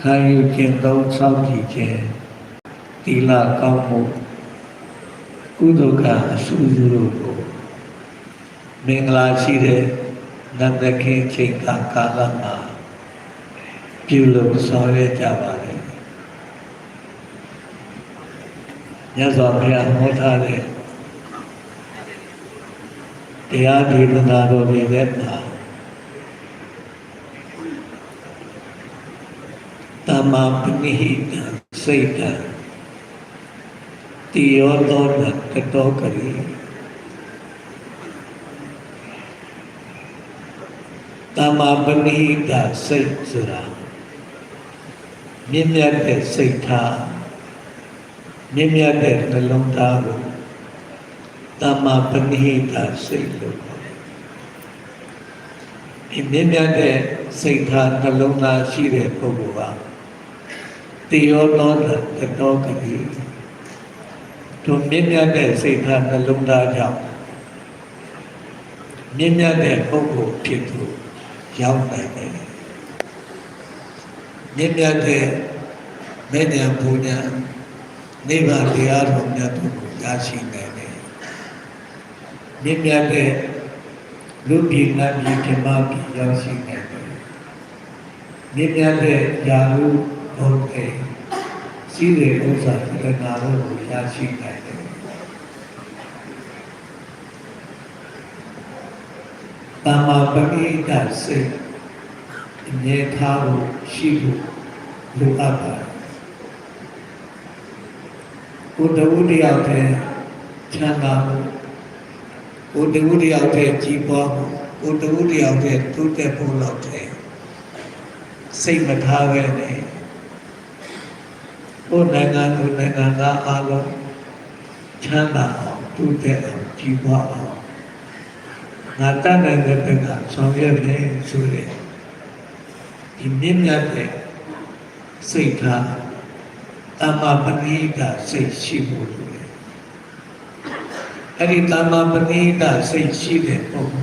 ခံယူခြင်းသုံးဆောက်တည်ခြင်းသီလကောင်းမှုကုသိုလ်ကအဆူဆူတို့ကိုမင်္ဂလာရှိတဲ့နတ်သခင်ချိန်ကာကာလမှာပြုလုပ်ဆောင်ရကြပါလေမြတ်စွာဘုရားဟောထားတဲ့တရားဒေသနာတော်တွေထဲမှာ တမ္မာပဏိဟိတံစိတ်တံတိယောသောနကတောကရိတမ္မာပဏိဟိတစိတ်ဆိုတာမြင့်မြတ်တဲ့စိတ်ထားမြင့်မြတ်တဲ့နှလုံးသားကိုတမ္မာပဏိဟိတစိတ်လို့ခေါ်တယ်ဒီမြင့်မြတ်တဲ့စိတ်ထားနှလုံးသားရှိတဲ့ပုဂ္ဂိုလ်က တေယောသောတတောကတိတို့မြင့်မြတ်တဲ့စိတ်ထားနှလုံးသားကြောင့်မြင့်မြတ်တဲ့ပုဂ္ဂိုလ်ဖြစ်သူရောက်နိုင်တယ်မြင့်မြတ်တဲ့မေတ္တာဘုရားနိဗ္ဗာန်တရားတော်မြတ်တို့ကိုရရှိနိုင်တယ်မြင့်မြတ်တဲ့လူပြည်နတ်ပြည်ဓမ္မပြည်ရောက်ရှိနိုင်တယ်မြင့်မြတ်တဲ့ယာလူ ဘုရားရှိတဲ့ဥစ္စာဒီကနာတို့ကိုရရှိနိုင်တယ်တမ္မာပဏိတစိတ်အမြဲထားဖို့ရှိဖို့လိုအပ်ပါတယ်ကိုယ်တဝုတ္တယောက်တည်းချမ်းသာမှုကိုယ်တဝုတ္တယောက်တည်းကြီးပွားမှုကိုယ်တဝုတ္တယောက်တည်းတိုးတက်ဖို့လောက်တည်းစိတ်မထားပဲနဲ့ ကိုယ်နိုင်ငံကိုယ်နိုင်ငံသားအားလုံးချမ်းသာအောင်တိုးတက်အောင်ကြီးပွားအောင်ငါတတ်နိုင်တဲ့ဘက်ကဆောင်ရွက်မယ်ဆိုတဲ့ဒီမြင့်မြတ်တဲ့စိတ်ထားတမ္မာပဏိတစိတ်ရှိဖို့လိုတယ်အဲ့ဒီတမ္မာပဏိတစိတ်ရှိတဲ့ပုဂ္ဂိုလ်